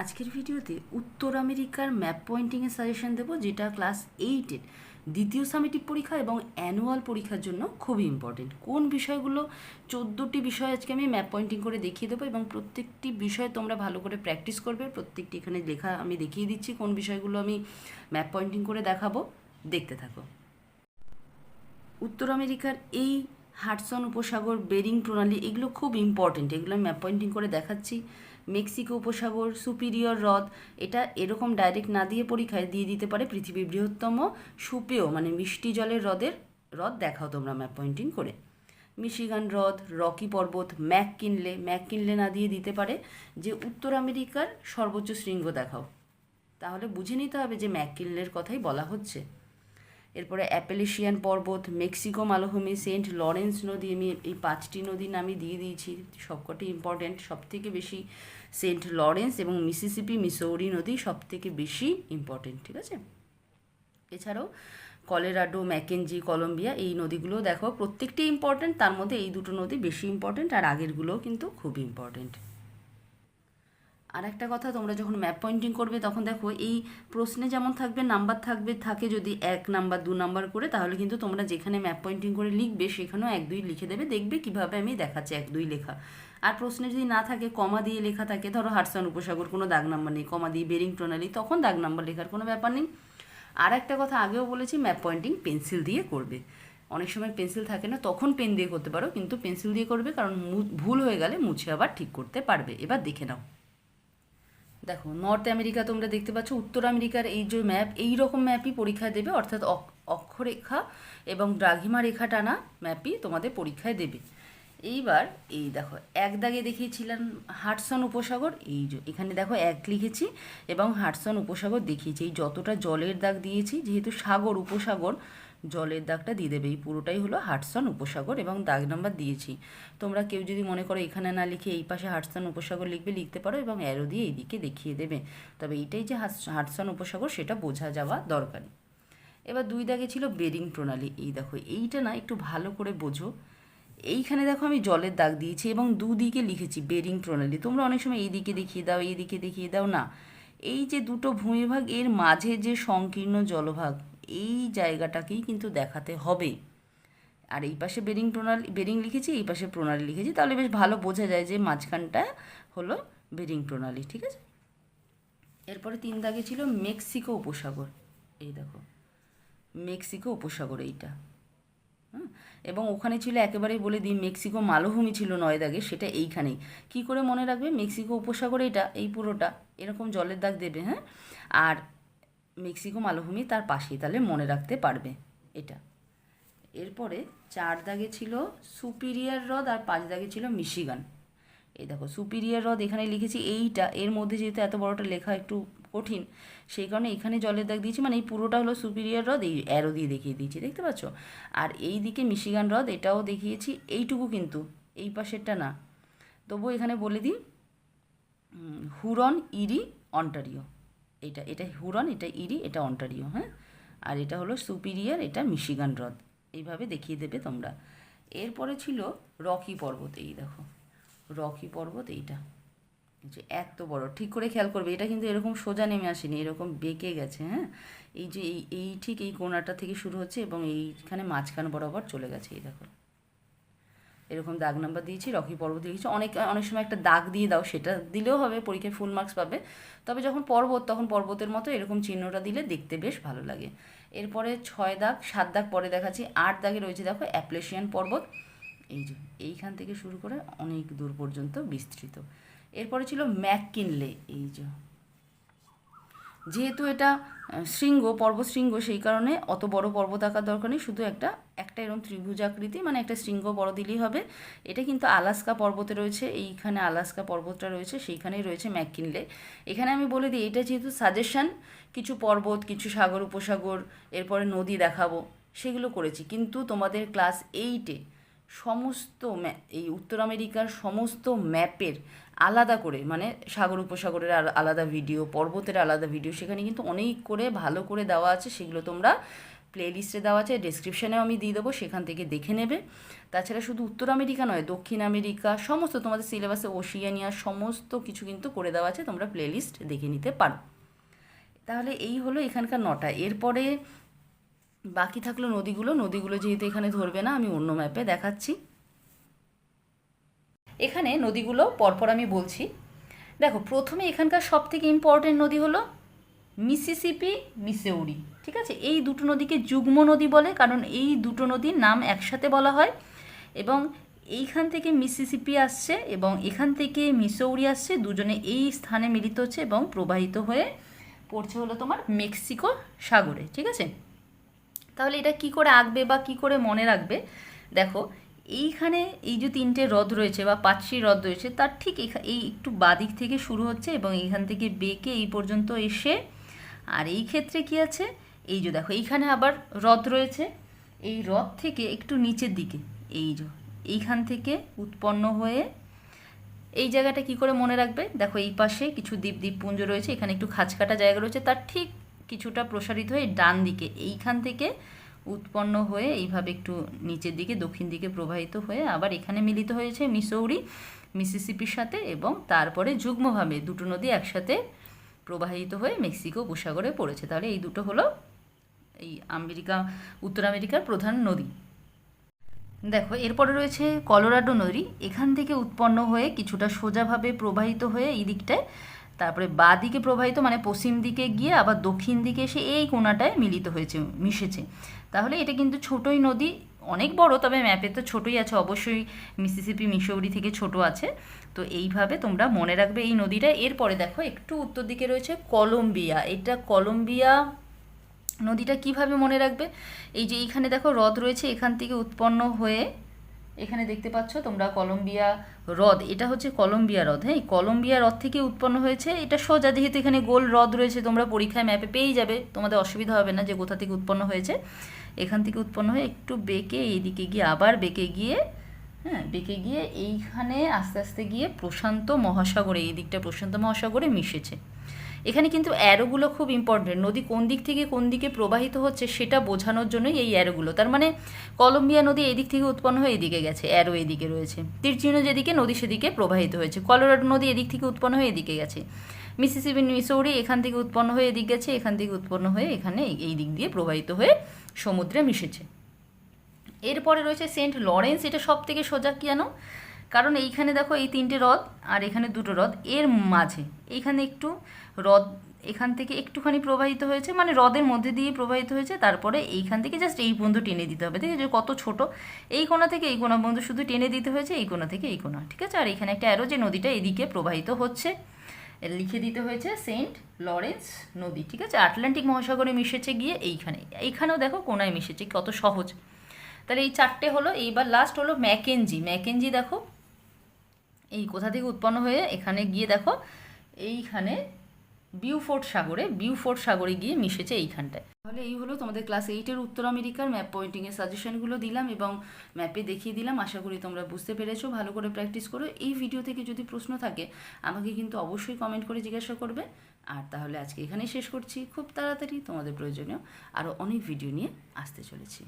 আজকের ভিডিওতে উত্তর আমেরিকার ম্যাপ পয়েন্টিংয়ের সাজেশন দেবো, যেটা ক্লাস এইটের দ্বিতীয় সামেটিভ পরীক্ষা এবং অ্যানুয়াল পরীক্ষার জন্য খুবই ইম্পর্টেন্ট কোন বিষয়গুলো চোদ্দোটি বিষয় আজকে আমি ম্যাপ পয়েন্টিং করে দেখিয়ে দেবো এবং প্রত্যেকটি বিষয় তোমরা ভালো করে প্র্যাকটিস করবে। প্রত্যেকটি এখানে লেখা আমি দেখিয়ে দিচ্ছি কোন বিষয়গুলো আমি ম্যাপ পয়েন্টিং করে দেখাবো। দেখতে থাকো। উত্তর আমেরিকার এই হাডসন উপসাগর, বেরিং, প্রণালী, এগুলো খুব ইম্পর্টেন্ট এগুলো আমি ম্যাপ পয়েন্টিং করে দেখাচ্ছি। মেক্সিকো উপসাগর, সুপিরিয়র হ্রদ, এটা এরকম ডাইরেক্ট না দিয়ে পরীক্ষায় দিয়ে দিতে পারে পৃথিবীর বৃহত্তম সুপেয় মানে মিষ্টি জলের হ্রদের হ্রদ। দেখাও তোমরা ম্যাপ পয়েন্টিং করে। মিশিগান হ্রদ, রকি পর্বত, ম্যাক কিনলে ম্যাক কিনলে না দিয়ে দিতে পারে। যে উত্তর আমেরিকার সর্বোচ্চ শৃঙ্গ দেখাও। তাহলে বুঝে নিতে হবে যে ম্যাক কিনলের কথাই বলা হচ্ছে। এরপরে অ্যাপেলেশিয়ান পর্বত, মেক্সিকো মালভূমি, সেন্ট লরেন্স নদী, আমি এই পাঁচটি নদীর নামই দিয়ে দিয়েছি, সবকটি ইম্পর্ট্যান্ট সব থেকে বেশি সেন্ট লরেন্স এবং মিসিসিপি, মিসৌরি নদী সব থেকে বেশি ইম্পর্টেন্ট ঠিক আছে? এছাড়াও কলেরাডো, ম্যাকেনজি, কলম্বিয়া, এই নদীগুলো দেখো প্রত্যেকটি ইম্পর্টেন্ট তার মধ্যে এই দুটো নদী বেশি ইম্পর্ট্যান্ট আর আগেরগুলোও কিন্তু খুব ইম্পর্টেন্ট আর একটা কথা, তোমরা যখন ম্যাপ পয়েন্টিং করবে তখন দেখো এই প্রশ্নে যেমন থাকবে নাম্বার থাকবে, থাকে যদি এক নাম্বার দু নাম্বার করে, তাহলে কিন্তু তোমরা যেখানে ম্যাপ পয়েন্টিং করে লিখবে সেখানেও এক দুই লিখে দেবে, দেখবে কীভাবে আমি দেখাচ্ছি এক দুই লেখা। আর প্রশ্নে যদি না থাকে কমা দিয়ে লেখা থাকে, ধরো হারসান উপসাগর কোনো দাগ নাম্বার নেই কমা দিয়ে বেরিং প্রণালী তখন দাগ নাম্বার লেখার কোনো ব্যাপার নেই। আর একটা কথা, আগেও বলেছি ম্যাপ পয়েন্টিং পেন্সিল দিয়ে করবে। অনেক সময় পেন্সিল থাকে না, তখন পেন দিয়ে করতে পারো, কিন্তু পেন্সিল দিয়ে করবে, কারণ ভুল হয়ে গেলে মুছে আবার ঠিক করতে পারবে। এবার দেখে নাও। দেখো নর্থ আমেরিকা তোমরা দেখতে পাচ্ছ, উত্তর আমেরিকার এই যে ম্যাপ এই রকম ম্যাপই পরীক্ষায় দেবে, অর্থাৎ অক- অক্ষরেখা এবং দ্রাঘিমা রেখা টানা ম্যাপই তোমাদের পরীক্ষায় দেবে। এইবার এই দেখো, এক দাগে দেখিয়েছিলাম হাটসন উপসাগর, এই যে এখানে দেখো এক লিখেছি এবং হাটসন উপসাগর দেখিয়েছি, এই যতটা জলের দাগ দিয়েছি, যেহেতু সাগর, উপসাগর জলের দাগটা দিয়ে দেবে। এই পুরোটাই হলো হাটসন উপসাগর এবং দাগ নাম্বার দিয়েছি। তোমরা কেউ যদি মনে করো এখানে না লিখে এই পাশে হাটসন উপসাগর লিখবে, লিখতে পারো এবং অ্যারো দিয়ে এইদিকে দেখিয়ে দেবে। তবে এইটাই যে হাটসন উপসাগর সেটা বোঝা যাওয়া দরকারি। এবার দুই দাগে ছিল বেরিং প্রণালী। এই দেখো, এইটা না একটু ভালো করে বোঝো। এইখানে দেখো আমি জলের দাগ দিয়েছি এবং দুদিকে লিখেছি বেরিং প্রণালী। তোমরা অনেক সময় এই দিকে দেখিয়ে দাও এই দিকে দেখিয়ে দাও, না। এই যে দুটো ভূমিভাগ, এর মাঝে যে সংকীর্ণ জলভাগ এই জায়গাটাকেই কিন্তু দেখাতে হবে। আর এই পাশে বেরিং প্রণালী বেরিং লিখেছি, এই পাশে প্রণালী লিখেছি, তাহলে বেশ ভালো বোঝা যায় যে মাঝখানটা হলো বেরিং প্রণালী, ঠিক আছে? এরপরে তিন দাগে ছিল মেক্সিকো উপসাগর, এই দেখো, মেক্সিকো উপসাগর এইটা এবং ওখানে ছিল একেবারেই বলে দিই, মেক্সিকো মালভূমি ছিল নয় দাগে, সেটা এইখানেই। কি করে মনে রাখবে? মেক্সিকো উপসাগর এটা এই পুরোটা, এরকম জলের দাগ দেবে হ্যাঁ? আর মেক্সিকো মালভূমি তার পাশেই, তাহলে মনে রাখতে পারবে এটা। এরপরে চার দাগে ছিল সুপিরিয়ার হ্রদ আর পাঁচ দাগে ছিল মিশিগান। এই দেখো, সুপিরিয়ার হ্রদ এখানে লিখেছি এইটা, এর মধ্যে যেহেতু এত বড়টা লেখা একটু কঠিন, সেই কারণে এখানে জলের দাগ দিয়েছি মানে এই পুরোটা হলো সুপিরিয়ার হ্রদ, এই অ্যারো দিয়ে দেখিয়ে দিয়েছি, দেখতে পাচ্ছ? আর এই দিকে মিশিগান হ্রদ, এটাও দেখিয়েছি, এইটুকু কিন্তু, এই পাশেরটা না। তবুও এখানে বলে দিই হুরন, ইরি, অন্টারিও। এটা এটা হুরন, এটা ইরি, এটা অন্টারিও হ্যাঁ? আর এটা হলো সুপিরিয়ার, এটা মিশিগান হ্রদ। এইভাবে দেখিয়ে দেবে তোমরা। এরপরে ছিল রকি পর্বত, এই দেখো। রকি পর্বত এইটা। এই যে এত বড়, ঠিক করে খেয়াল করবে, এটা কিন্তু এরকম সোজা নেমে আসেনি, এরকম বেঁকে গেছে হ্যাঁ? এই যে এই এই ঠিক এই কোণাটা থেকে শুরু হচ্ছে এবং এইখানে মাঝখান বরাবর চলে গেছে, এই দেখো। এরকম দাগ নাম্বার দিয়েছি, রকি পর্বত দিয়েছি অনেক অনেক সময় একটা দাগ দিয়ে দাও, সেটা দিলেও হবে, পরীক্ষায় ফুল মার্কস পাবে। তবে যখন পর্বত, তখন পর্বতের মতো এরকম চিহ্নটা দিলে দেখতে বেশ ভালো লাগে। এরপরে ছয় দাগ, সাত দাগ পরে দেখাচ্ছি। আট দাগে রয়েছে দেখো অ্যাপ্লেশিয়ান পর্বত। এই যে, এইখান থেকে শুরু করে অনেক দূর পর্যন্ত বিস্তৃত। এরপরে ছিল ম্যাককিনলে, এই যে। যেহেতু এটা শৃঙ্গ পর্বত শৃঙ্গ সেই কারণে অত বড় পর্বত আঁকার দরকার নেই। শুধু একটা একটা এরকম ত্রিভুজাকৃতি মানে একটা শৃঙ্গ বড় দিলেই হবে। এটা কিন্তু আলাস্কা পর্বতে রয়েছে, এইখানে আলাস্কা পর্বতটা রয়েছে, সেইখানেই রয়েছে ম্যাককিনলে। এখানে আমি বলে দিই, এটা যেহেতু সাজেশন, কিছু পর্বত, কিছু সাগর, উপসাগর, এরপরে নদী দেখাবো, সেগুলো করেছি। কিন্তু তোমাদের ক্লাস এইটে সমস্ত এই উত্তর আমেরিকার সমস্ত ম্যাপের আলাদা করে মানে সাগর উপসাগরের আলাদা ভিডিও পর্বতের আলাদা ভিডিও সেখানে কিন্তু অনেক করে ভালো করে দেওয়া আছে, সেগুলো তোমরা প্লে লিস্টে দেওয়া আছে ডেসক্রিপশানেও আমি দিয়ে দেবো, সেখান থেকে দেখে নেবে। তাছাড়া শুধু উত্তর আমেরিকা নয়, দক্ষিণ আমেরিকা, সমস্ত তোমাদের সিলেবাসে ওশিয়ানিয়া সমস্ত কিছু কিন্তু করে দেওয়া আছে, তোমরা প্লে লিস্ট দেখে নিতে পারো। তাহলে এই হলো এখানকার নটা। এরপরে বাকি থাকল নদীগুলো। নদীগুলো যেহেতু এখানে ধরবে না, আমি অন্য ম্যাপে দেখাচ্ছি। এখানে নদীগুলো পরপর আমি বলছি। দেখো, প্রথমে এখানকার সব থেকে ইম্পর্টেন্ট নদী হলো মিসিসিপি, মিসেউরি, ঠিক আছে? এই দুটো নদীকে যুগ্ম নদী বলে, কারণ এই দুটো নদীর নাম একসাথে বলা হয়। এবং এইখান থেকে মিসিসিপি আসছে এবং এখান থেকে মিসৌরি আসছে, দুজনে এই স্থানে মিলিত হচ্ছে এবং প্রবাহিত হয়ে পড়ছে হলো তোমার মেক্সিকো সাগরে, ঠিক আছে? তাহলে এটা কি করে আঁকবে বা কি করে মনে রাখবে? দেখো, এইখানে এই যে তিনটে হ্রদ রয়েছে বা পাঁচটি হ্রদ রয়েছে, তার ঠিক এই একটু বাদিক থেকে শুরু হচ্ছে এবং এইখান থেকে বেঁকে এই পর্যন্ত এসে, আর এই ক্ষেত্রে কি আছে? এই যে দেখো, এইখানে আবার হ্রদ রয়েছে। এই হ্রদ থেকে একটু নিচের দিকে, এই যে, এইখান থেকে উৎপন্ন হয়ে এই জায়গাটা কি করে মনে রাখবে? দেখো, এই পাশে কিছু দ্বীপ দ্বীপপুঞ্জ রয়েছে, এখানে একটু খাঁজকাটা জায়গা রয়েছে, তার ঠিক কিছুটা প্রসারিত হয়ে ডান দিকে, এইখান থেকে উৎপন্ন হয়ে এইভাবে একটু নিচের দিকে, দক্ষিণ দিকে প্রবাহিত হয়ে আবার এখানে মিলিত হয়েছে মিসৌরি, মিসিসিপির সাথে এবং তারপরে যুগ্মভাবে দুটো নদী একসাথে প্রবাহিত হয়ে মেক্সিকো উপসাগরে পড়েছে। তাহলে এই দুটো হলো এই আমেরিকা, উত্তর আমেরিকার প্রধান নদী। দেখো, এরপরে রয়েছে কলোরাডো নদী। এখান থেকে উৎপন্ন হয়ে কিছুটা সোজাভাবে প্রবাহিত হয়ে এই দিকটায় তারপরে বা দিকে প্রবাহিত মানে পশ্চিম দিকে গিয়ে আবার দক্ষিণ দিকে এসে এই কোনাটায় মিলিত হয়েছে, মিশেছে। তাহলে এটা কিন্তু ছোটই নদী, অনেক বড়, তবে ম্যাপে তো ছোটই আছে, অবশ্যই মিসিসিপি মিসৌরি থেকে ছোট আছে। তো এইভাবে তোমরা মনে রাখবে এই নদীটা। এরপরে দেখো, একটু উত্তর দিকে রয়েছে কলম্বিয়া। এটা কলম্বিয়া নদীটা কীভাবে মনে রাখবে? এই যে এইখানে দেখো হ্রদ রয়েছে, এখান থেকে উৎপন্ন হয়ে এখানে দেখতে পাচ্ছ তোমরা কলম্বিয়া হ্রদ। এটা হচ্ছে কলম্বিয়া হ্রদ হ্যাঁ? কলম্বিয়া হ্রদ থেকে উৎপন্ন হয়েছে। এটা সোজা, যেহেতু এখানে গোল হ্রদ রয়েছে, তোমরা পরীক্ষায় ম্যাপে পেয়েই যাবে। তোমাদের অসুবিধা হবে না যে কোথা থেকে উৎপন্ন হয়েছে। এখান থেকে উৎপন্ন হয়ে একটু বেঁকে এইদিকে গিয়ে, আবার বেঁকে গিয়ে হ্যাঁ বেঁকে গিয়ে এইখানে আস্তে আস্তে গিয়ে প্রশান্ত মহাসাগরে, এই দিকটা প্রশান্ত মহাসাগরে মিশেছে। এখানে কিন্তু অ্যারোগুলো খুব ইম্পর্টেন্ট নদী কোন দিক থেকে কোন দিকে প্রবাহিত হচ্ছে সেটা বোঝানোর জন্যই এই অ্যারোগুলো তার মানে কলম্বিয়া নদী এদিক থেকে উৎপন্ন হয়ে এদিকে গেছে অ্যারো এদিকে রয়েছে। তীরচিহ্ন যেদিকে, নদী সেদিকে প্রবাহিত হয়েছে। কলোরাডো নদী এদিক থেকে উৎপন্ন হয়ে এদিকে গেছে। মিসিসিপি, মিসৌরি এখান থেকে উৎপন্ন হয়ে এদিক গেছে, এখান থেকে উৎপন্ন হয়ে এখানে এই- দিক দিয়ে প্রবাহিত হয়ে সমুদ্রে মিশেছে। এরপরে রয়েছে সেন্ট লরেন্স, এটা সব থেকে সোজা কেন কারণ এইখানে দেখো এই তিনটে হ্রদ আর এখানে দুটো হ্রদ। এর মাঝে, এইখানে একটু হ্রদ এখান থেকে একটুখানি প্রবাহিত হয়েছে মানে হ্রদের মধ্যে দিয়ে প্রবাহিত হয়েছে, তারপরে এইখান থেকে জাস্ট এই পর্যন্ত টেনে দিতে হবে দেখে যে কত ছোট। এই কোণা থেকে এই কোণা পর্যন্ত শুধু টেনে দিতে হয়েছে, এই কোণা থেকে এই কোণা, ঠিক আছে? আর এখানে একটা অ্যারো যে নদীটা এদিকে প্রবাহিত হচ্ছে লিখে দিতে হয়েছে সেন্ট লরেন্স নদী, ঠিক আছে? আটলান্টিক মহাসাগরে মিশেছে গিয়ে এইখানে, এইখানেও দেখো কোনায় মিশেছে, কত সহজ। তাহলে এই চারটে হলো, এইবার লাস্ট হলো ম্যাকেনজি ম্যাকেনজি দেখো, এই কোথা থেকে উৎপন্ন হয়ে এখানে গিয়ে দেখো, এইখানে বিউফোর্ট সাগরে বিউফোর্ট সাগরে গিয়ে মিশেছে এইখানটায়। তাহলে এই হলো তোমাদের ক্লাস এইটের উত্তর আমেরিকার ম্যাপ পয়েন্টিংয়ের সাজেশনগুলো দিলাম এবং ম্যাপে দেখিয়ে দিলাম। আশা করি তোমরা বুঝতে পেরেছ। ভালো করে প্র্যাকটিস করো। এই ভিডিও থেকে যদি প্রশ্ন থাকে, আমাকে কিন্তু অবশ্যই কমেন্ট করে জিজ্ঞাসা করবে। আর তাহলে আজকে এখানেই শেষ করছি। খুব তাড়াতাড়ি তোমাদের প্রয়োজনীয় আরও অনেক ভিডিও নিয়ে আসতে চলেছি।